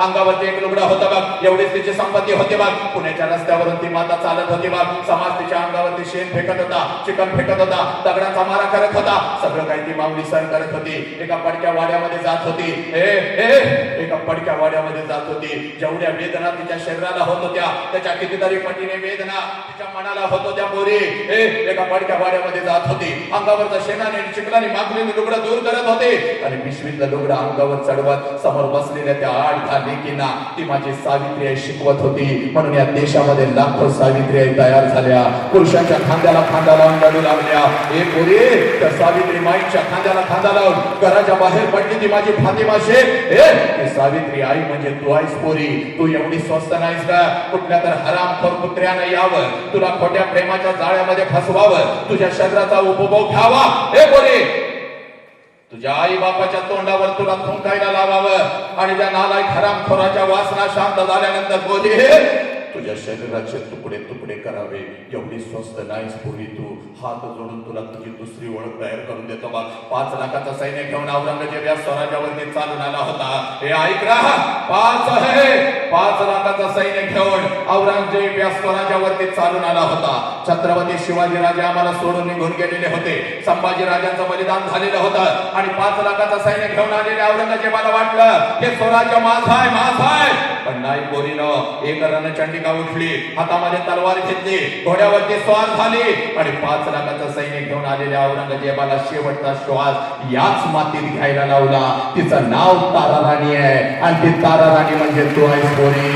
अंगावरती एक लुगडा होता बघ. एवढीच तिची संपत्ती होती बघ. पुण्याच्या रस्त्यावरून ती माता चालत होती बघ. समाज तिच्या अंगावरती शेण फेकत होता. चिकन फेकत होता. दगडाचा मारा करत होता. सगळं काही ती माऊली सहन करत होती. एका पडक्या वाड्यामध्ये जात होती. ए ए एका पडक्या वाड्यामध्ये जात होती. जेवढ्या वेदना तिच्या शरीराला होत होत्या त्याच्या कितीतरी पटीने वेदना तिच्या मनाला होत होत्या बोरी ए एका पडक्या वाड्यामध्ये जात होती. अंगावरचा शेणाने चिखलाने मागलेली लुगडं दूर करत होते. आणि पिशवीतलं लुगडं अंगावर चढवत समोर बसलेल्या त्या आठ दहा लेकींना ती माझी सावित्री आई शिकवत होती. म्हणून या देशामध्ये लाखो सावित्री आई तयार झाल्या. पुरुषांच्या खांद्याला खांदा लावून लढू लागल्या. हे पोरी त्या सावित्री माईच्या खांद्याला खांदा लावून घराच्या बाहेर पडली ती माझी फातिमा शेख ए ती सावित्री आई म्हणजे तू आईस पोरी. तू एवढी स्वस्त नाहीस का? कुठल्या तर हरामखोर कुत्र्यानं यावं. तुला खोट्या प्रेमाच्या जाळ्यामध्ये फसवावं. तुझ्या शरीराचा उपभोग घ्यावा. हे पोरी तुझ्या आई बापाच्या तोंडावर तुला थुंकायला लावावं आणि त्या नालाय खराब खोराच्या वासना शांत झाल्यानंतर बोली तुझ्या शरीराचे तुकडे तुकडे करावे. एवढी स्वस्त नाहीस पोरी तू. हात जोडून तुला तुझी दुसरी ओळख तयार करून देतो बा. पाच लाखाचा सैन्य घेऊन औरंगजेब या स्वराज्यावरती चालून आला होता. हे ऐक राहा पाच आहे. पाच लाखाचा सैन्य घेऊन औरंगजेब या स्वराज्यावरती चालून आला होता. छत्रपती शिवाजी राजे आम्हाला सोडून निघून गेलेले होते. संभाजी राजांचं बलिदान झालेलं होतं. आणि पाच लाखाचा सैन्य घेऊन आलेले औरंगजेबाला वाटलं हे स्वराज्य माझा आहे माझा आहे. पण नाही बोरीनं एक रणचंडिका उठली हातामध्ये तलवार घेतली. घोड्यावरती स्वार झाली. आणि पाच लाखाचा सैन्य घेऊन आलेल्या औरंगजेबाला शेवटचा श्वास याच मातीत घ्यायला लावला. तिचं नाव तारा राणी आहे. आणि ती तारा राणी म्हणजे तू आहेस पोरी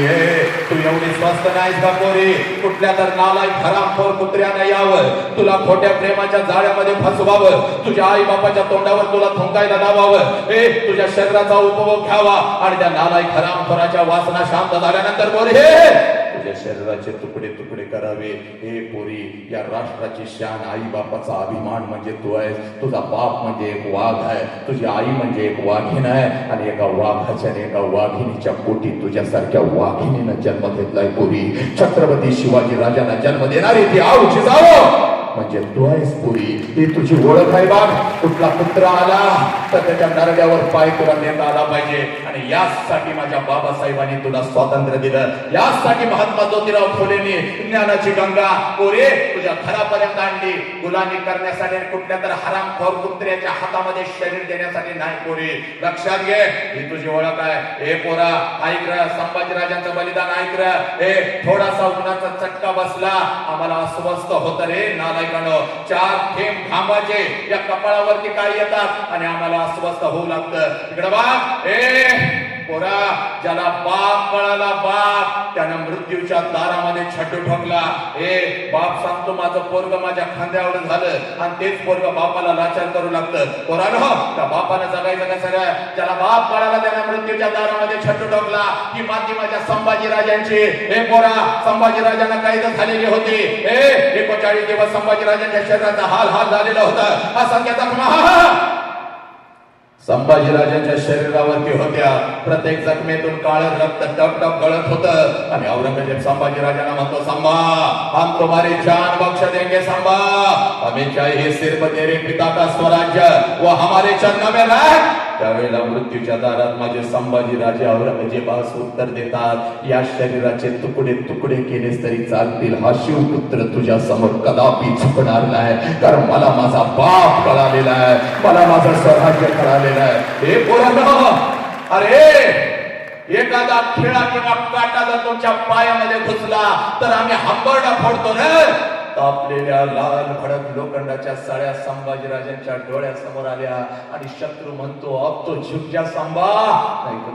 तू एवढी स्वस्त नाहीस का कोरी? कुठल्या तर नालायक हरामखोर कुत्र्यानं यावं. तुला खोट्या प्रेमाच्या जाळ्यामध्ये फसवावं. तुझ्या आई बापाच्या तोंडावर तुला थुंकायला लावावं. ए तुझ्या शरीराचा उपभोग घ्यावा. आणि त्या नालायक हरामखोराच्या वासना शांत झाल्यानंतर बोल. हे! तुझ्या शरीराचे तुकडे तुकडे करावे. हे पोरी या राष्ट्राची शान आई बापाचा अभिमान म्हणजे तू आहेस. तुझा बाप म्हणजे एक वाघ आहे. तुझी आई म्हणजे एक वाघीण आहे. आणि एका वाघाच्या आणि एका वाघिणीच्या पोटी तुझ्यासारख्या वाघिणीनं जन्म घेतलाय पोरी. छत्रपती शिवाजी राजांना जन्म देणारी ती आऊची जावं. म्हणजे तू आहेस पुरी. ही तुझी ओळख आहे बाग कुठला पुत्र आला तर त्याच्या नरड्यावर पाय तुला नेता आला पाहिजे. आणि याचसाठी माझ्या बाबासाहेबांनी तुला स्वातंत्र्य दिलं. याचसाठी महात्मा ज्योतिराव फुलेंनी ज्ञानाची गंगा पोरे तुझ्या घरापर्यंत आणली. गुलामी करण्यासाठी कुठल्या तर हरामखोर कुत्र्याच्या हातामध्ये शरीर देण्यासाठी नाही पोरी लक्षात घे ही तुझी ओळख आहे. हे पोरा ऐक संभाजीराजांचं बलिदान ऐक हे थोडासा उन्हाचा चटका बसला. आम्हाला अस्वस्थ होत रे नाला नालायकानं चार थेंब घामाचे या कपाळावरती काय येतात? आणि आम्हाला अस्वस्थ होऊ लागतं. इकडे बा ए! पोरा ज्याला बाप कळाला बाप त्यानं मृत्यूच्या दारामध्ये छड्डू ठोकला. ए बाप सांगतो माझं पोरग माझ्या खांद्यावर झालं. आणि तेच पोरग बापाला लाचार करू लागतं. पोरानो त्या बापानं जगायचं कसं रे? ज्याला बाप कळाला त्यानं मृत्यूच्या दारामध्ये छड्डू ठोकला. ही माती माझ्या संभाजी राजांची. पोरा संभाजी राजांना कैद झालेली होती. ए एकोचाळीस दिवस संभाजी राजांच्या शरीराचा हाल हाल झालेला होता. असंख्य जखमा संभाजीराजांच्या शरीरावरती होत्या प्रत्येक जखमेतून काळ रक्त टपटप गळत होत. आणि औरंगजेब संभाजीराजांना म्हणतो संभा हम तुम्हारी जान बख्श देंगे सांभा. हमें चाहिए सिर्फ तेरे पिता का स्वराज्य वो हमारे चरणों में रह त्यावेळेला मृत्यूच्या दारात माझे संभाजी राजे औरंगजेबास उत्तर देतात या शरीराचे तुकडे तुकडे केलेस तरी चालतील. हा शिवपुत्र तुझ्या समोर कदापि झुकणार नाही. कारण मला माझा बाप कळालेला आहे. मला माझं स्वराज्य कळालेलं आहे. हे पोरांनो अरे! एखादा खेळा किंवा काटा जर तुमच्या पायामध्ये घुसला तर आम्ही हंबरडा फोडतो ना तापलेल्या लाल भडक लोखंडाच्या साड्या संभाजीराजांच्या डोळ्यासमोर आल्या. आणि शत्रू म्हणतो अब तो झुक जा सांबा. नाही तो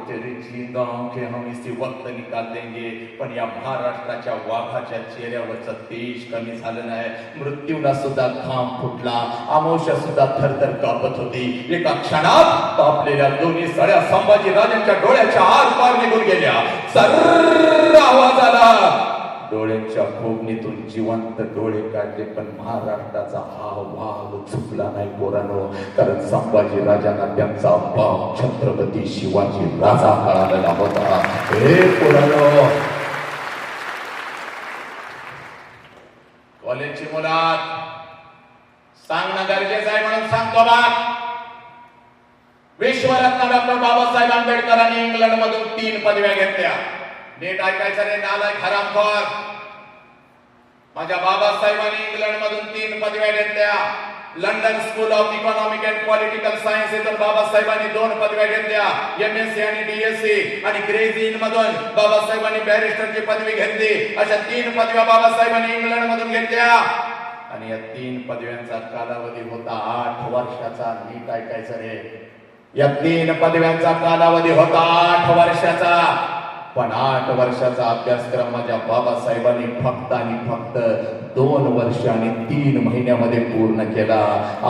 जिंदाओं के हम इसी वक्त निकाल देंगे. पण या महाराष्ट्राच्या वाघाच्या चेहऱ्यावरचा तेज कमी झालं नाही. मृत्यूला सुद्धा घाम फुटला. आमोशा सुद्धा थरथर कापत होती. एका क्षणात तापलेल्या दोन्ही सळ्या संभाजीराजांच्या डोळ्याच्या आर पार निघून गेल्या. सर्र आवाज आला. डोळ्यांच्या फोगणीतून जिवंत डोळे काढले पण महाराष्ट्राचा हा वाघ चुकला नाही पोरानो. कारण संभाजी राजांना त्यांचा बाप छत्रपती शिवाजी राजा कळालेला होता. हे पोरानो. कॉलेजची मुलात सांगणं गरजेचं आहे म्हणून सांगतो बा विश्वरत्न डॉक्टर बाबासाहेब आंबेडकरांनी इंग्लंड मधून तीन पदव्या घेतल्या. नीट ऐकायचं रे नालायक हरामखोर माझ्या बाबासाहेबांनी इंग्लंड मधून तीन पदव्या घेतल्या. London school of economic and political science इथून बाबासाहेबांनी दोन पदव्या घेतल्या. एम एस सी आणि डीएससी आणि ग्रेज इन मधून बाबासाहेबांनी बॅरिस्टरची पदवी घेतली. अशा तीन पदव्या बाबासाहेबांनी इंग्लंड मधून घेतल्या. आणि या तीन पदव्यांचा कालावधी होता आठ वर्षाचा. नीट ऐकायचं रे. या तीन पदव्यांचा कालावधी होता आठ वर्षाचा. पण आठ वर्षाचा अभ्यासक्रम माझ्या बाबासाहेबांनी फक्त आणि फक्त दोन वर्ष आणि तीन महिन्यामध्ये पूर्ण केला.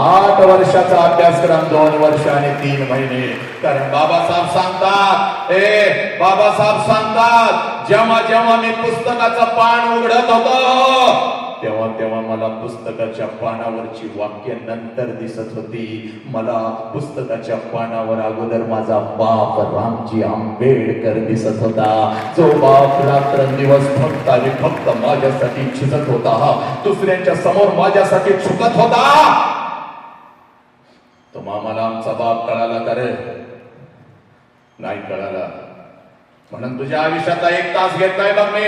आठ वर्षाचा अभ्यासक्रम दोन वर्ष आणि तीन महिने. कारण बाबासाहेब सांगतात ए बाबासाहेब सांगतात जेव्हा जेव्हा मी पुस्तकाचं पान उघडत होतो तेव्हा तेव्हा मला पुस्तकाच्या पानावरची वाक्य नंतर दिसत होती. मला पुस्तकाच्या पानावर अगोदर माझा बाप रामजी आंबेडकर दिसत होता. जो बाप रात्रंदिवस फक्त आणि फक्त माझ्यासाठी झिजत होता. दुसऱ्यांच्या समोर माझ्यासाठी झुकत होता. तो मामाला आमचा बाप कळाला का रे? नाही कळाला. म्हणून तुझ्या आयुष्याचा एक तास घेतलाय बघ मी.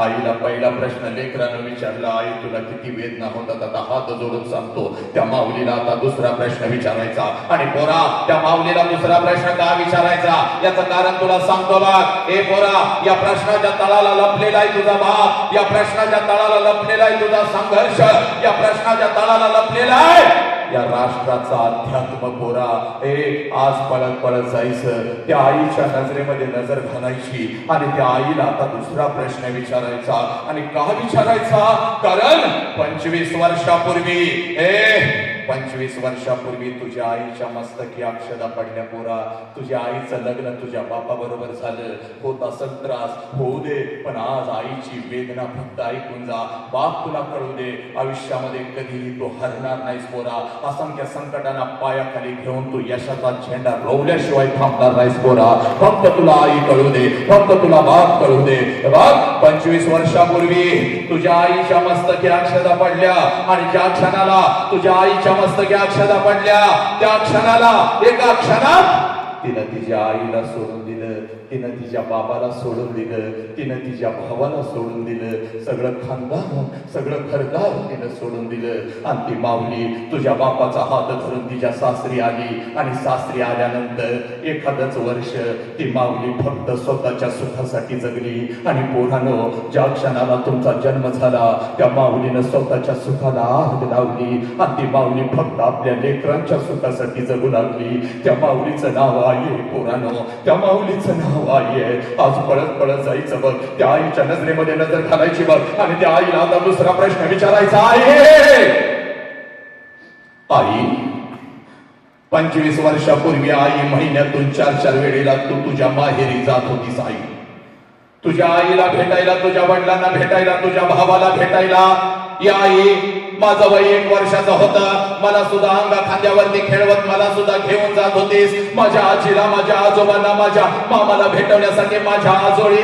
आईला पहिला प्रश्न लेकरानं विचारला आई तुला किती वेदना होतात? आता हात जोडून सांगतो. त्या माऊलीला आता दुसरा प्रश्न विचारायचा. आणि पोरा त्या माऊलीला दुसरा प्रश्न का विचारायचा? याचं कारण तुला सांगतो बघ ए पोरा या प्रश्नाच्या तळाला लपलेला आहे तुझा भाव या प्रश्नाच्या तळाला लपलेला आहे तुझा संघर्ष. या प्रश्नाच्या तळाला लपलेला आहे या राष्ट्राचा अध्यात्म पोरा ए आज पळत पळत जायचं. त्या आईच्या नजरेमध्ये नजर घालायची आणि त्या आईला आता दुसरा प्रश्न विचारायचा आणि का विचारायचा? कारण पंचवीस वर्षापूर्वी ए पंचवीस वर्षापूर्वी तुझ्या आईच्या मस्तकी अक्षदा पडल्या पोरा. तुझ्या आईचं लग्न तुझ्या बापा बरोबर झालं. होत असेल त्रास होऊ दे पण आज आईची वेदना फक्त ऐकून जा. बाप तुला कळू दे आयुष्यामध्ये कधीही तू हरणार नाहीस पोरा. असंख्य संकटांना पायाखाली घेऊन तू यशाचा झेंडा रोवल्याशिवाय थांबणार नाहीस पोरा. फक्त तुला आई कळू दे फक्त तुला बाप कळू दे. बाप पंचवीस वर्षापूर्वी तुझ्या आईच्या मस्तकी अक्षदा पडल्या. आणि ज्या क्षणाला तुझ्या आईच्या मस्तकी अक्षदा पडल्या त्या क्षणाला एका क्षणात तिनं तिच्या आईला सोडून दिलं. तिनं तिच्या बाबाला सोडून दिलं तिनं तिच्या भावाला सोडून दिलं सगळं खानदान सगळं घरदार तिनं सोडून दिलं. आणि ती माऊली तुझ्या बापाचा हात धरून तिच्या सासरी आली आणि सासरी आल्यानंतर एखादच वर्ष ती माऊली फक्त स्वतःच्या सुखासाठी जगली. आणि पोरानो ज्या क्षणाला तुमचा जन्म झाला त्या माऊलीनं स्वतःच्या सुखाला आग लावली. आणि ती माऊली फक्त आपल्या लेकरांच्या सुखासाठी जगू लागली. त्या माऊलीचं नाव आहे पोरानो त्या माऊलीचं नाव आई आहे. आज पळत पळत जायचं बघ. त्या आईच्या नजरेमध्ये नजर घालायची बघ. आणि त्या आईला आता दुसरा प्रश्न विचारायचा आहे. आई पंचवीस वर्षापूर्वी आई महिन्यातून चार चार वेळेला तू तुझ्या माहेरी जात होतीस आई. तुझ्या आईला भेटायला तुझ्या वडिलांना भेटायला तुझ्या भावाला भेटायला. या आई माझं वय एक वर्षाचं होतं. मला सुद्धा अंगा खांद्यावरती खेळवत मला सुद्धा घेऊन जात होतीस. माझ्या आजीला माझ्या आजोबांना माझ्या मामाला भेटवण्यासाठी माझ्या आजोळी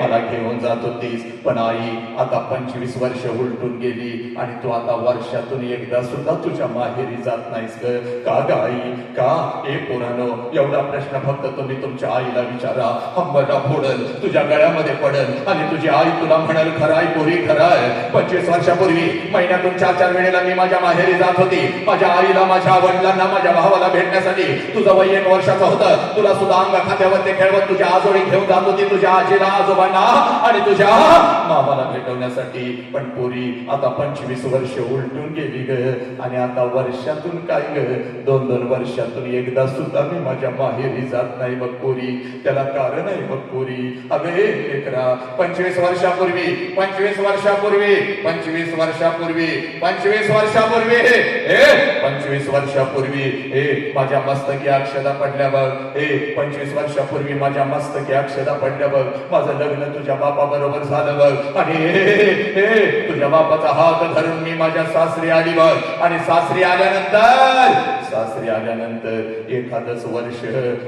मला घेऊन जात होतीस. पण आई आता पंचवीस वर्ष उलटून गेली आणि तू आता वर्षातून एकदा सुद्धा तुझ्या माहेरी जात नाहीस ग. का ग आई? का? ए पोरानो एवढा प्रश्न फक्त तुम्ही तुमच्या आईला विचारा. हंबरला फोडल तुझ्या गळ्यामध्ये पडल आणि तुझी आई तुला म्हणाल खराय पोरी खराय पंचवीस वर्षापूर्वी महिन्यातून चार चार वेळेला मी माझ्या माहेरी जात होती. माझ्या आईला माझ्या वडिलांना माझ्या भावाला भेटण्यासाठी. तुझं वय एक वर्षाचं होतं. तुला सुद्धा अंग खात्यावरती खेळवत तुझ्या आजोळी घेऊन जात होती. तुझ्या आजीला आजोबांना आणि तुझ्या मामाला भेटवण्यासाठी. पण पोरी आता पंचवीस वर्ष उलटून गेली ग. आणि आता वर्षातून काय ग. दोन दोन वर्षातून एकदा सुद्धा मी माझ्या माहेरी जात नाही बघ पोरी. त्याला कारण आहे बघ पोरी. अगे लेकरा पंचवीस वर्षापूर्वी पंचवीस वर्षापूर्वी पंचवीस वर्षापूर्वी पंचवीस वर्षापूर्वी. हे पंचवीस वर्षापूर्वी. हे माझ्या मस्तकी अक्षदा पडल्या बघ. हे पंचवीस वर्षापूर्वी माझ्या मस्तकी अक्षदा पडल्या बघ. माझं लग्न तुझ्या बापा बरोबर झालं बघ. आणि तुझ्या बापाचा हात धरून मी माझ्या सासरी आली बघ. आणि सासरी आल्यानंतर सासरी आल्यानंतर एखादच वर्ष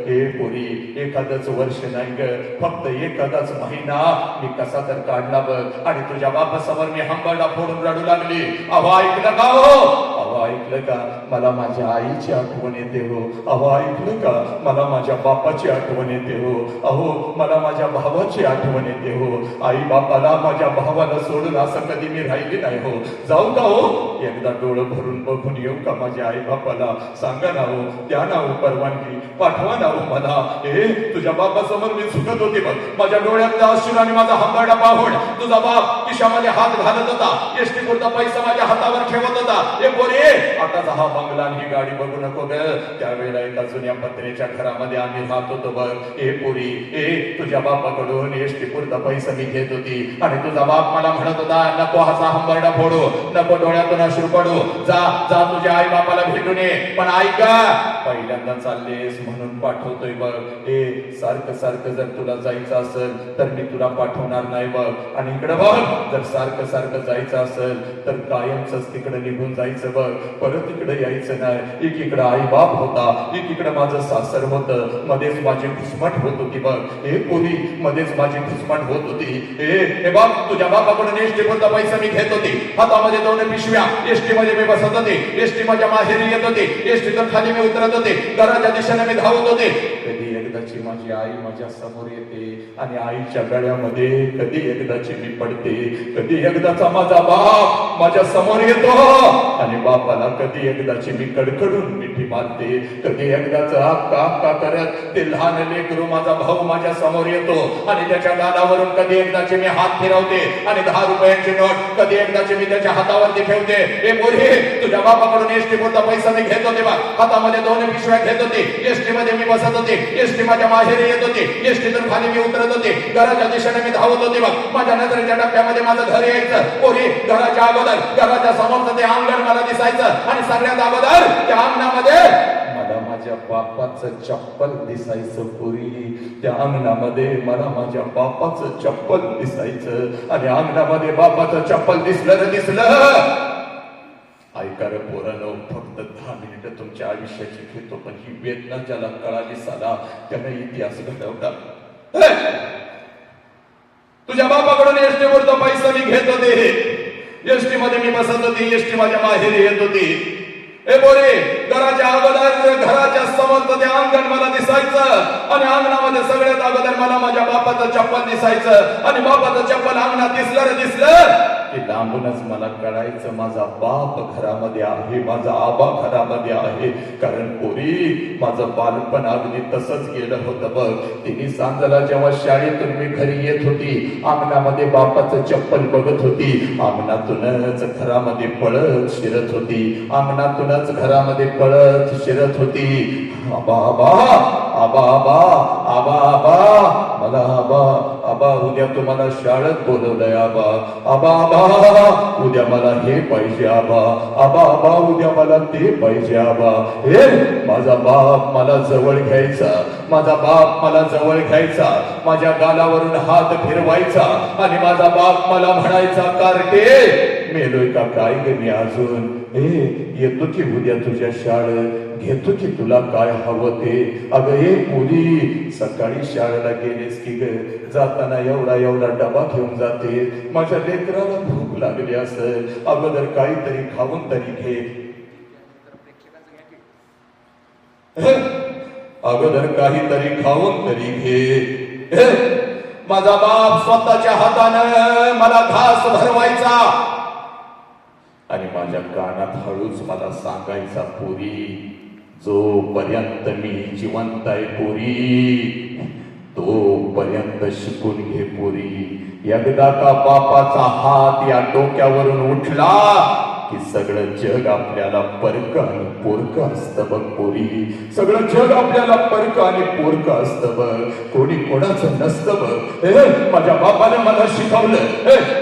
हे पोरी एखादच वर्ष नाही ग. फक्त एखादाच महिना. मी कसा तर काढला बघ. आणि तुझ्या बापासमोर मी हंबरडा फोडून रडू लागली. अहो ऐकलं का हो? अहो ऐकलं का? मला माझ्या आईची आठवण येते हो. अहो ऐकलं का? मला माझ्या बापाची आठवण येते हो. अहो मला माझ्या भावाची आठवण येते हो. आई बापाला माझ्या भावाला सोडून असं कधी मी राहिली नाही हो. जाऊ का हो? एकदा डोळं भरून बघून येऊ का माझ्या आई बापाला? सांगा ना हो. त्या ना हो परवानगी. पाठवा ना हो मला. हे तुझ्या बापासमोर मी झुकत होते बघ. माझ्या डोळ्यातल्या अश्रू आणि माझा हंबरडा पाहून तुझा बाप खिशामध्ये हात घालत होता. एसटी पुरता पैसा माझ्या हातावर ठेवत होता. हे बोरे आताचा हा बंगला आणि ही गाडी बघू नको ग. त्यावेळेला एका जुन्या पत्रेच्या घरामध्ये आम्ही राहत होतो बघ. ए पोरी ए तुझ्या बापाकडून एसटी पुरता पैसा मी घेत होती. आणि तुझा बाप मला म्हणत होता नको हसा हंबरडा फोडू. नको डोळ्यातून अश्रू पडू. जा जा तुझ्या आई बापाला भेटून ये. पण ऐका पहिल्यांदा चाललेस म्हणून पाठवतोय बघ. ए सारखं सारखं जर तुला जायचं असेल तर मी तुला पाठवणार नाही बघ. आणि इकडे बघ जर सारखं सारखं जायचं असेल तर कायमच तिकडे निघून जायचं बघ. परत इकडे यायचं नाही. एकीकडे आई बाप होता एकीकडे माझं सासर होतं. मध्येच माझी घुसमट होत होती बघ. हे पोरी मध्येच माझी घुसमट होत होती. हे बाप तुझ्या बापाकडून एसटी कोणता पैसा मी घेत होती. हातामध्ये दोन पिशव्या. एसटी मध्ये मी बसत होते. एसटी माझ्या माहेरी येत होते. एसटीतून खाली मी उतरत होते. घराच्या दिशेने मी धावत होते. एकदाची माझी आई माझ्यासमोर येते आणि आईच्या गळ्यामध्ये कधी एकदाची मी पडते कधी एकदाचा माझा बाप माझ्यासमोर येतो आणि बापाला कधी एकदाची मी कडकडून मी मानते कधी एकदाच अक्का करत ते लहान लेकरू माझा भाऊ माझ्यासमोर येतो. आणि त्याच्या गालावरून कधी एकदाचे मी हात फिरवते. आणि दहा रुपयांची नोट कधी एकदाचे मी त्याच्या हातावरती ठेवते. हे मोरे तुझ्या बापाकडून एसटी पुरता पैसा मी घेत होते बा. हातामध्ये दोन पिशव्या घेत होते. एसटी मध्ये मी बसत होते. एसटी माझ्या माहेरी येत होते. एसटीतून खाली मी उतरत होते. घराच्या दिशेने मी धावत होते बघ माझ्या नजरेच्या टप्प्यामध्ये माझं घर यायचं. मोरे घराच्या अगोदर घराच्या समोरचं ते अंगण मला दिसायचं. आणि सगळ्यात अगोदर त्या अंगणामध्ये मला माझ्या बापाचं चप्पल दिसायचं पूर्वी त्या अंगणामध्ये मला माझ्या बापाचं चप्पल दिसायचं. आणि अंगणामध्ये बापाचं चप्पल दिसलं रे दिसलं. ऐकार पोरानं फक्त दहा मिनिटं तुमच्या आयुष्याची घेतो पण ही वेदना ज्याला कळाली साला त्याने इतिहास घडवला. तुझ्या बापाकडून एसटी वरचा पैसा मी घेत होते. एसटी मध्ये मी बसत होती एसटी माझ्या माहेरी येत होती. ए बोरे घराच्या अगोदर घराच्या समोरचं ते अंगण मला दिसायचं आणि अंगणामध्ये सगळ्यात अगोदर मला माझ्या बापाचं चप्पल दिसायचं आणि बापाचं चप्पल अंगणात दिसलं रे दिसलं. ते लांबूनच मला कळायचं माझा बाप घरामध्ये आहे माझा आबा घरामध्ये आहे. कारण पोरी माझं बालपण अगदी तसंच गेलं होतं बघ. तिने सांजला जेव्हा शाळेतून मी घरी येत होती अंगणामध्ये बापाचं चप्पल बघत होती. अंगणातूनच घरामध्ये पळत शिरत होती. अंगणातूनच घरामध्ये पळत शिरत होती. आबा आबा आबा आबा आबा आबा. मला आबा आबा उद्या तुम्हाला शाळेत बोलवलंय आबा. आबा आबा उद्या मला हे पाहिजे आबा. आबा आबा उद्या मला ते पाहिजे आबा. हे माझा बाप मला जवळ घ्यायचा. माझा बाप मला जवळ घ्यायचा. माझ्या गालावरून हात फिरवायचा. आणि माझा बाप मला म्हणायचा कारटे मेलोय का काय गे मी अजून? हे येतो की उद्या तुझ्या शाळेत? घेतो की तुला काय हवं ते. अगं ये मुली सकाळी शाळेला गेलेस की ग. जाताना एवढा एवढा डबा घेऊन जाते. माझ्या लेकराला भूक लागली असेल. अगोदर काहीतरी खाऊन तरी घे. अगोदर काहीतरी खाऊन तरी घे. माझा बाप स्वतःच्या हातानं मला घास भरवायचा. आणि माझ्या कानात हळूच मला सांगायचा पुरी जोपर्यंत मी जिवंत आहे पुरी तोपर्यंत शिकून घे पुरी. एकदा का बापाचा हात या डोक्यावरून उठला की सगळं जग आपल्याला परक आणि पोरक असतं बघ पोरी. सगळं जग आपल्याला परक आणि पोरक असतं बघ. कोणी कोणाचं नसतं बघ. माझ्या बापानं मला शिकवलं.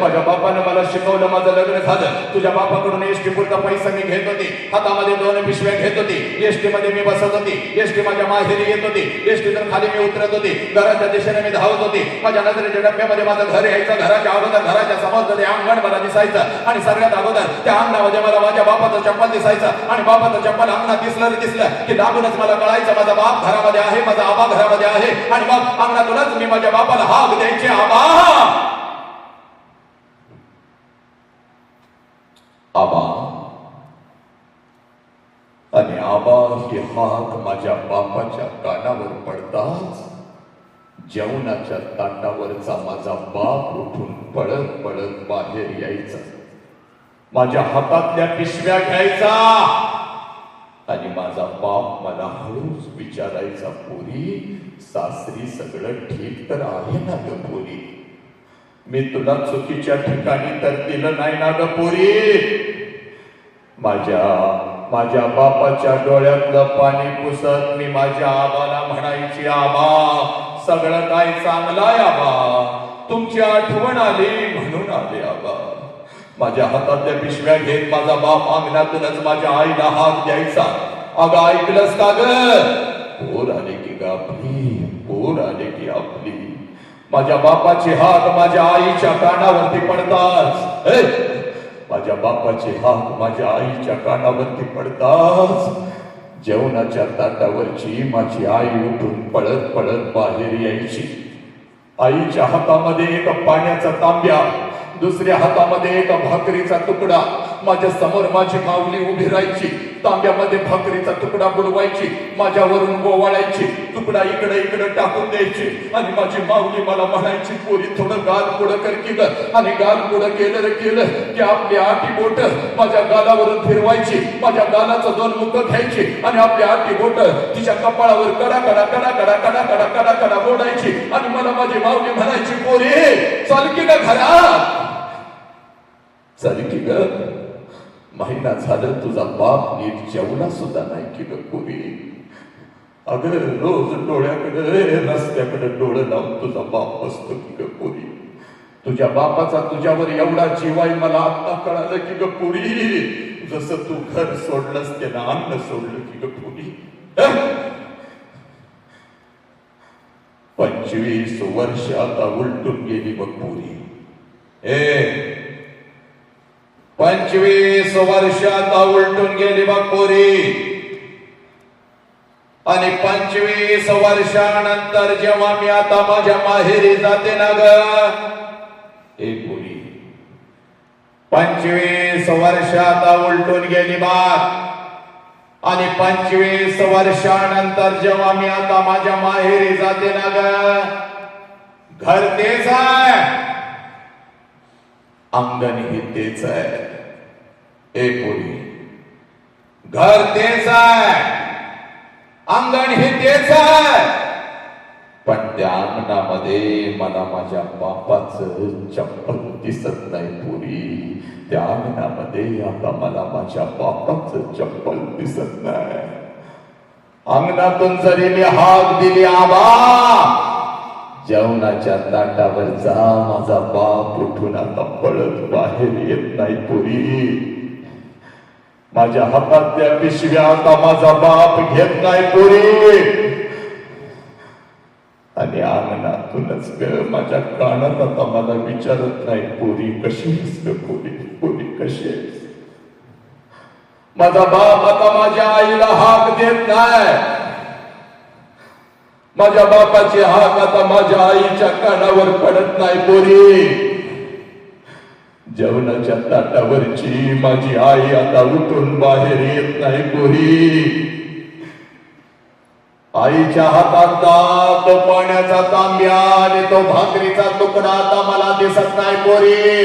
माझ्या बापानं मला शिकवलं माझं लग्न झालं. तुझ्या बापाकडून एसटी पुरता पैसा मी घेत होती. हातामध्ये दोन पिशव्या घेत होती. एसटी मध्ये मी बसत होती. एसटी माझ्या माहेरी येत होती. एसटीतून खाली मी उतरत होती. घराच्या दिशेने मी धावत होती. माझ्या नजरेच्या डब्यामध्ये माझं घर यायचं. घराच्या अगोदर घराच्या समोर ते अंगण मला दिसायचं आणि सगळ्यात अगोदर त्या अंगणामध्ये मला माझ्या बापाचा चप्पल दिसायचा आणि बापाचा चप्पल अंगणात दिसलं दिसलं की लागूनच मला कळायचं माझा बाप घरामध्ये आहे माझा आबा घरामध्ये आहे आणि मग अंगणातूनच मी माझ्या बापाला हाक द्यायचे आबा आबा आणि आबा ही हाक माझ्या बापाच्या कानावर पडताच जेवणाच्या ताटावरचा माझा बाप उठून पळत पळत बाहेर यायचा माझ्या हातातल्या पिशव्या घ्यायचा. आणि माझा बाप मला हळूच विचारायचा पोरी सासरी सगळं ठीक तर आहे ना ग पोरी? मी तुला चुकीच्या ठिकाणी तर दिलं नाही ना ग पोरी? माझ्या माझ्या बापाच्या डोळ्यातलं पाणी पुसत मी माझ्या आबाला म्हणायची आबा सगळं काय चांगलाय आबा. तुमची आठवण आली म्हणून आले आबा. माझ्या हातातल्या पिशव्या घेत माझा बाप अंगणातूनच माझ्या आईला हात द्यायचा. अगं ऐकलंस का ग? आले की गापली आपली आले की आपली. माझ्या बापाची हाक माझ्या आईच्या कानावरती पडतात माझ्या बापाची हाक माझ्या आईच्या कानावरती पडतात जेवणाच्या ताटावरची माझी आई उठून पळत पळत बाहेर यायची. आईच्या हातामध्ये एक पाण्याचा तांब्या. दुसऱ्या हातामध्ये एका भाकरीचा तुकडा. माझ्यासमोर माझी माऊली उभी राहायची. तांब्यामध्ये भाकरीचा तुकडा बुडवायची. माझ्यावरून गोवाळायची. तुकडा इकडे इकडे टाकून द्यायची. आणि माझी माऊली मला म्हणायची पोरी थोडं गाल पुढं कर केलं आणि गाल पुढं केलं रे केलं की आपली आटी बोट माझ्या गालावरून फिरवायची. माझ्या गालाचं दोन मुख घ्यायची. आणि आपली आटी बोट तिच्या कपाळावर कडा कडा कडा कडा कडा कडा कडा कडा बोडायची आणि मला माझी माऊली म्हणायची पोरी चालकी की ग घरात. की ग? महिना झालं तुझा बाप नीट जेवला सुद्धा नाही की ग पोरी. अगं रोज डोळ्याकडे रस्त्याकडे डोळं लावून तुझा बाप बसतो की ग पोरी. तुझ्या बापाचा तुझ्यावर एवढा जीवाय मला आत्ता कळालं की ग पुरी. जसं तू घर सोडलंस त्यानं अन्न सोडलं की ग पुरी. पंचवीस वर्ष आता उलटून गेली बघ पुरी. ए पंचवीस वर्ष आता उलटून गेली बघ पोरी. आणि पंचवीस वर्षानंतर जेव्हा मी आता माझ्या माहेरी जाते ना ग ए पंचवीस वर्षात उलटून गेली बाग आणि पंचवीस वर्षानंतर जेव्हा मी आता माझ्या माहेरी जाते ना ग घर तेच आहे. अंगण हे तेच आहे. ए पोरी घर तेच आहे. अंगण हे तेच आहे. पण त्या अंगणामध्ये मला माझ्या बापाच चप्पल दिसत नाही पुरी. त्या अंगणामध्ये आता मला माझ्या बापाचं चप्पल दिसत नाही. अंगणातून जरी मी हाक दिली आबा जेवणाच्या ताटावर जा माझा बाप उठून आता पळत बाहेर येत नाही पुरी. माझ्या हातातल्या पिशव्या आता माझा बाप घेत नाही पुरी. आणि अंगणातूनच ग माझ्या कानात आता मला विचारत नाही पोरी कशी आहेस ग पोरी कशी माझा बाप आता माझ्या आईला हाक देत नाही. माझ्या बापाची हाक आता माझ्या आईच्या कानावर पडत नाही पोरी. जेवणाच्या ताटावरची माझी आई आता उठून बाहेर येत नाही पोरी. आईच्या हातात तो पाण्याचा तांब्या आणि तो भाकरीचा तुकडा आता मला दिसत नाही पोरी.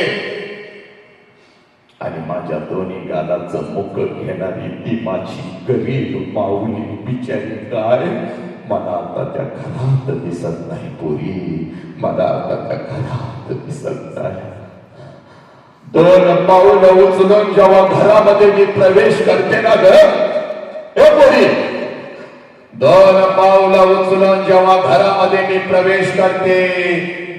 आणि माझ्या दोन्ही गालाचं मुख घेणारी ती माझी गरीब माऊली बिचारी काय? मला आता त्या घरात दिसत नाही पुरी मला आता त्या घरात दिसत नाही दोन पाऊल उचलून जेव्हा घरामध्ये मी प्रवेश करते ना ग हे पोरी दोन पाऊल उचलून जेव्हा घरामध्ये मी प्रवेश करते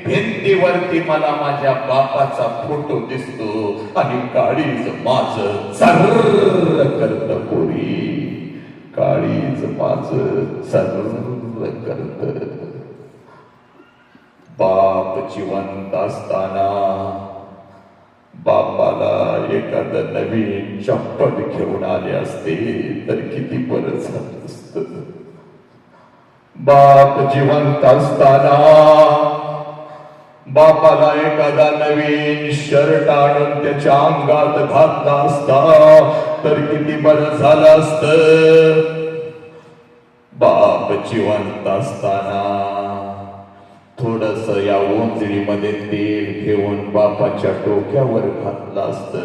भिंतीवरती मला माझ्या बापाचा फोटो दिसतो आणि काळीज माझ सर्र करत पोरी काळीच माझ सर्व करत. बाप जिवंत असताना बापाला एखाद नवीन चप्पल घेऊन आले असते तर किती बरं झालं असत. बाप जिवंत असताना बापाला एखादा नवीन शर्ट आणून त्याच्या अंगात घातला असता तर किती बरं झालं असत? बाप जिवंत असताना थोडस या ओंजळीमध्ये तेल घेऊन बापाच्या डोक्यावर घातलं असत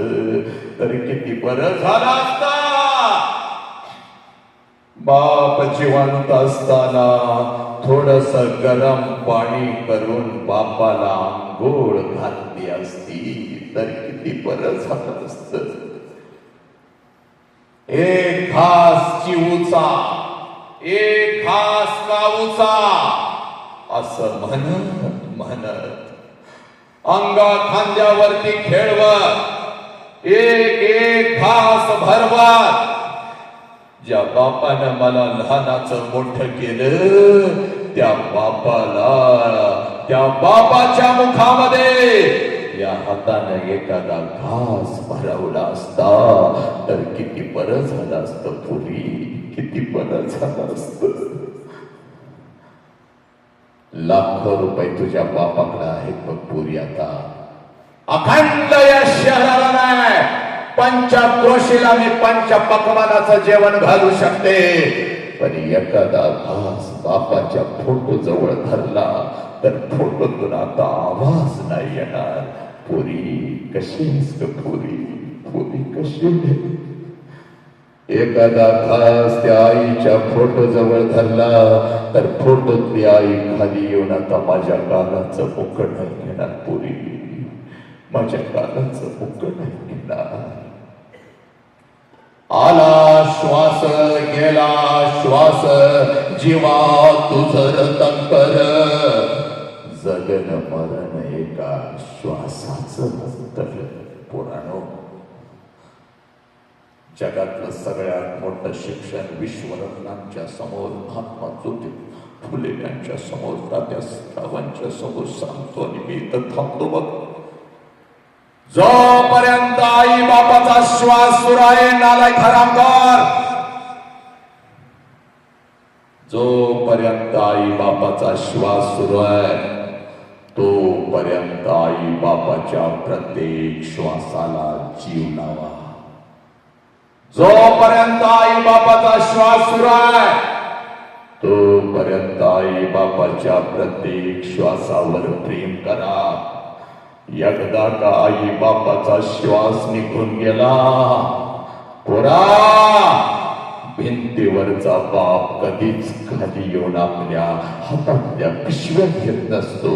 तर किती बरं झालं असता? बाप जिवंत असताना थोडस गरम पाणी करून बापाला आंघोळ घातली असती तर किती बरं झालं असत. एक घास चिवचा एक घास काऊचा असं म्हणत म्हणत अंगा खांद्यावरती खेळवत एक एक घास भरवत ज्या बापानं मला लहानाचं मोठं केलं त्या बापाला त्या बापाच्या मुखामध्ये या हाताने एखादा घास भरवला असता तर किती बरं झालं असत पुरी किती बरं झालं असत. लाखो रुपये तुझ्या बापाकडे आहेत बघ पुरी आता. अखंड या शहराला नाही पंचक्रोशीला मी पंच पकवानाचं जेवण घालू शकते. पण एखादा घास बापाच्या फोटो जवळ धरला तर फोटोतून आता आवाज नाही येणार. पुरी कशी आहेस पोरी पुरी? पुरी कशी एखादा खास त्या आईच्या फोटो जवळ धरला तर फोटोतली आई खाली येऊन आता माझ्या गालाचं मुकड नाही घेणार पुरी. माझ्या गालाचं मुकड नाही घेणार. आला श्वास गेला श्वास जीवा तुझर तंकर जगन मरण एका श्वासाचं नंतर पुराणो जगातलं सगळ्यात मोठं शिक्षण विश्वरत्नांच्या समोर महात्मा ज्योती फुले यांच्या समोर तात्या श्रावांच्या समोर सांगतो आणि मी इथं थांबतो बघ. जोपर्यंत आई बापाचा श्वास सुरू आहे नालाय हरामखोर जोपर्यंत आई बापाचा श्वास सुरू आहे तोपर्यंत आई बापाच्या प्रत्येक श्वासाला जीव लावा. जोपर्यंत आई बापाचा श्वास सुरू आहे तोपर्यंत आई बापाच्या प्रत्येक श्वासावर प्रेम करा. एकदा का आई बापाचा श्वास निघून गेला. कोरा भिंतीवरचा बाप कधीच खाली येऊन आपल्या हातातल्या पिशव्या घेत नसतो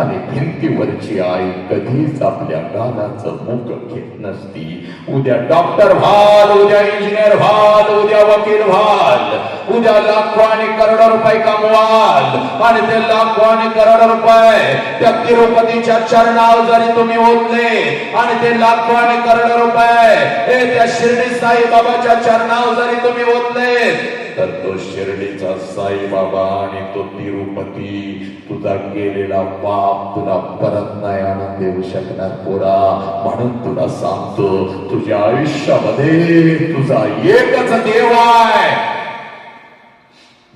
आणि भिंतीवरची आई कधीच आपल्या गालाचं मुख घेत नसती उद्या डॉक्टर व्हाल उद्या इंजिनियर व्हाल उद्या वकील व्हाल. उद्या लाखो आणि करोडो रुपये कमवाल. आणि ते लाखो आणि करोडो रुपये. त्या तिरुपतीच्या चरणावर जरी तुम्ही ओतले आणि ते लाखो आणि करोडो रुपये. हे त्या शिर्डी साईबाबाच्या चरणावर जरी तुम्ही बोलले तर तो शिर्डीचा साईबाबा आणि तो तिरुपती तुझा गेलेला पाप तुला परत नाही आणून देऊ शकणार पोरा. म्हणून तुला सांगतो तुझ्या आयुष्यामध्ये तुझा एकच देव आहे.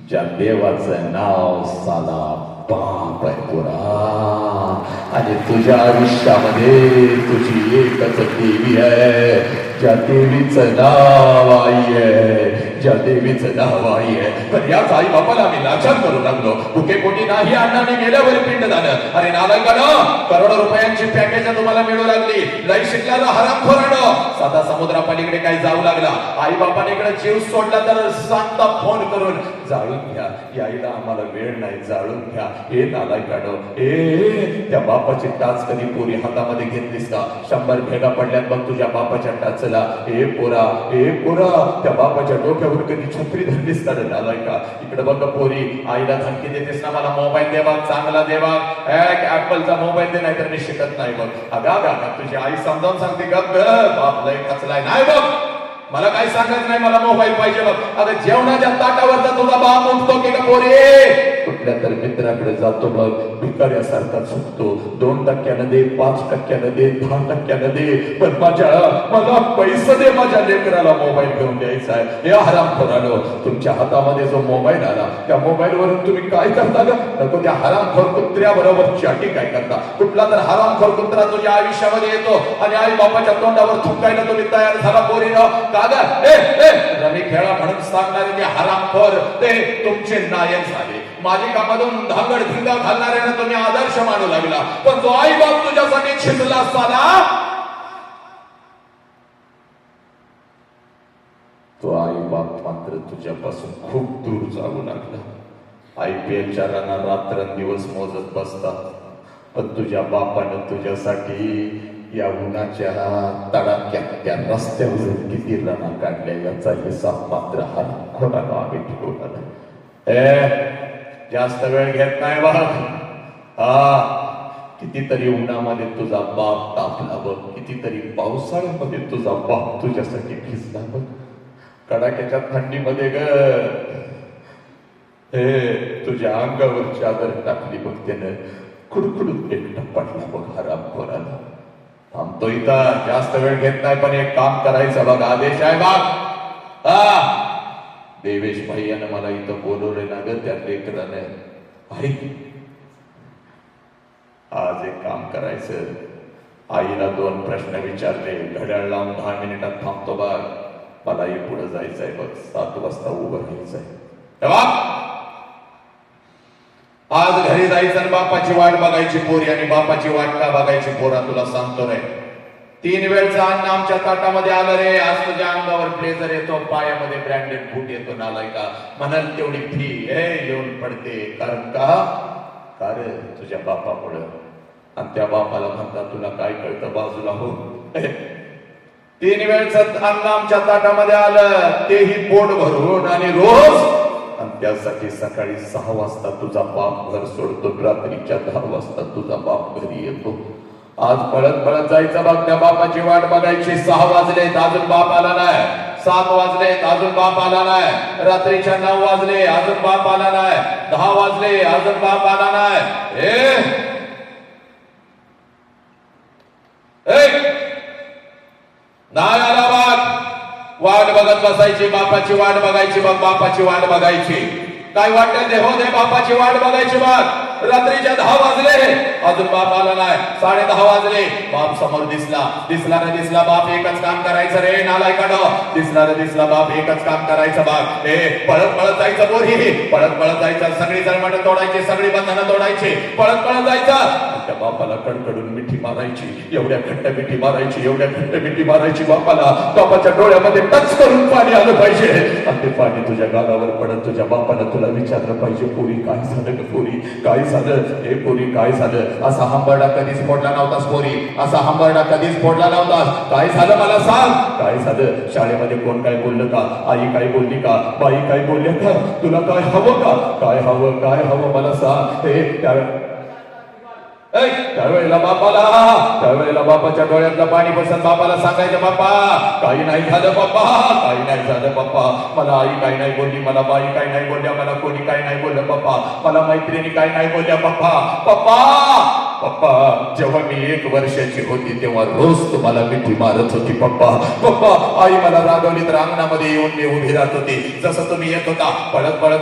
ज्या देवाचं नाव साला बाप आहे पुरा. आणि तुझ्या आयुष्यामध्ये तुझी एकच देवी आहे. ज्या देवीचं नाव आई आहे ज्या देवीचं नाव आई आहे. तर याच आई बापाला आम्ही लाचार करू लागलो. भुके पोटी नाही अण्णाने गेल्यावर पिंड झालं. अरे नालायकानं करोडो रुपयांची पॅकेज तुम्हाला मिळू लागली. लई शिकल्याला हरामखोरानं साधा समुद्रापलीकडे काही जाऊ लागला. आई बापाने इकडे जीव सोडला तर सांगता फोन करून जाळून घ्या. यायला आम्हाला वेळ नाही. जाळून घ्या. हे नालायकानं ए त्या बापाची टाच कधी पोरी हातामध्ये घेतलीस का? शंभर भेगा पडल्यात बघ तुझ्या बापाच्या टाचला. ए पोरा ए पोरा त्या बापाच्या डोक्यावर कधी छत्री धरलीस का रे नालायका इकडे बघ पोरी आईला धमकी देतेस ना मला मोबाईल दे चांगला देवा बघ एक ऍपलचा मोबाईल दे नाही तर मी शिकत नाही बघ अगा अगा तुझी आई समजावून सांगते गप ग बाप लय कचलाय नाही बघ मला काही सांगत नाही मला मोबाईल पाहिजे बघ आता जेवणाच्या ताटावरचा तुझा बाप उठतो की का पोरी तर मित्राकडे जातो बघ भिकाऱ्यासारखा चुकतो दोन टक्क्यानं दे पाच टक्क्यानं दे दहा टक्क्यानं दे. पण माझ्या मला पैसे दे माझ्या लेकराला मोबाईल घेऊन द्यायचा आहे. हे हराम आलो तुमच्या हातामध्ये जो मोबाईल आला त्या मोबाईल वरून तुम्ही काय करता का नको त्या हरामखोर कुत्र्या बरोबर चाटी काय करता? कुठला तर हरामखोर कुत्रा तुझ्या आयुष्यामध्ये येतो आणि आई बापाच्या तोंडावर थुकायला तुम्ही तयार झाला पोरीनं कागा ए ए रमी खेळा म्हणून सांगणारे ते हरामखोर ते तुमचे नायक झाले. मालिकामधून धागड धिंगा घालणाऱ्यानं तुम्ही आदर्श मानू लागला. पण जो आई बाप तुझ्यासाठी छिंदला असताना तो आई बाप मात्र तुझ्यापासून खूप दूर जाऊ लागला. आई पी रना रात्रंदिवस मोजत बसतात. पण तुझ्या बापानं तुझ्यासाठी या उन्हाच्या तडाक्यात त्या रस्त्यावर किती रणा काढल्या याचा हिसाब मात्र हा कोणाला आम्ही ठेवला नाही. जास्त वेळ घेत नाही बाप हा कितीतरी उन्हामध्ये तुझा बाप तापला बघ. कितीतरी पावसाळ्यामध्ये तुझा बाप तुझ्यासाठी भिजला बघ. कडाक्याच्या थंडीमध्ये ग. हे तुझ्या अंगावर चादर टाकली बघ त्यानं. कुडकुडून एकटा पडला बघ हराम कोणाला थांबतो इथं. जास्त वेळ घेत नाही पण एक काम करायचं बघ. आदेश आहे बाप हा. देवेश भैयानं मला इथं बोलवले ना ग त्या लेकराने. आई आज एक काम करायचं. आईला दोन प्रश्न विचारले. घड्याळ लावून दहा मिनिटात थांबतो बघ मलाही पुढे जायचंय बघ. सात वाजता उभं राहायचंय. तेव्हा? आज घरी जायचं आणि बापाची वाट बघायची पोरी आणि बापाची वाट का बघायची पोरा तुला सांगतो नाही तीन वेळचं अन्न आमच्या ताटामध्ये आलं रे. आज तुझ्या अंगावर ब्लेझर येतो पायामध्ये ब्रँडेड बूट येतो नालाय का म्हणाल तेवढी फी हे येऊन पडते. कारण का? कारण तुझ्या बापामुळं. आणि त्या बापाला म्हणता तुला काय कळतं बाजूला हो? तीन वेळचं अन्न आमच्या ताटामध्ये आलं. तेही पोट भरून आणि रोज. आणि त्यासाठी सकाळी सहा वाजता तुझा बाप घर सोडतो. रात्रीच्या दहा वाजता तुझा बाप घरी येतो. आज पळत पळत जायचं बघ त्या बापाची वाट बघायची. सहा वाजलेत अजून बाप आला नाही. सात वाजलेत अजून बाप आला नाही. रात्रीच्या नऊ वाजले अजून बाप आला नाही. दहा वाजले अजून बाप आला नाही. नाही आला बाप. वाट बघत बसायची बापाची वाट बघायची बघ बापाची वाट बघायची. काय वाटत ते हो दे बापाची वाट बघायची बघ. रात्रीच्या दहा वाजले. अजून बाप आला नाही. साडे दहा वाजले. बाप समोर दिसला. दिसला रे दिसला बाप एकच काम करायचं रे नालाय काढ दिसला रे दिसला बाप एकच काम करायचं बाप. हे पळत पळत जायचं बोरी पळत पळत जायचं. सगळी जळमट तोडायची सगळी बंधनं तोडायची. पळत पळत जायचं. त्या बापाला कडकडून मिठी मारायची. एवढ्या घट्ट मिठी मारायची एवढ्या घट्ट मिठी मारायची बापाला. बापाच्या डोळ्यामध्ये टच करून पाणी आलं पाहिजे. आणि ते पाणी तुझ्या गालावर पडत तुझ्या बापाला तुला विचारलं पाहिजे पोरी काय झालं पोरी? काय झालं? हे पोरी काय झालं? असा हंबरडा कधीच फोडला नव्हतास पोरी. असा हंबरडा कधीच फोडला नव्हतास. काय झालं मला सांग? काय झालं? शाळेमध्ये कोण काय बोललं का? आई काय बोलली का? बाई काय बोलल्या का? तुला काय हवं का? काय हवं? काय हवं? मला सांग. हे त्या त्यावेळेला बापाला त्यावेळेला बापाच्या डोळ्यातलं पाणी बसत बापाला सांगायचं बापा काही नाही झालं बाप्पा काही नाही झालं बाप्पा मला आई काही नाही बोलली मला बाई काही नाही बोलल्या मला कोणी काही नाही बोललं बाप्पा मला मैत्रिणी काही नाही बोलल्या बाप्पा पप्पा पप्पा जेव्हा मी एक वर्षाची होती तेव्हा रोज तुम्हाला मिठी मारत होती पप्पा पप्पा आई मला रागवली तर अंगणामध्ये येऊन मी उभी राहत होती. जसं तुम्ही येत होता पळत पळत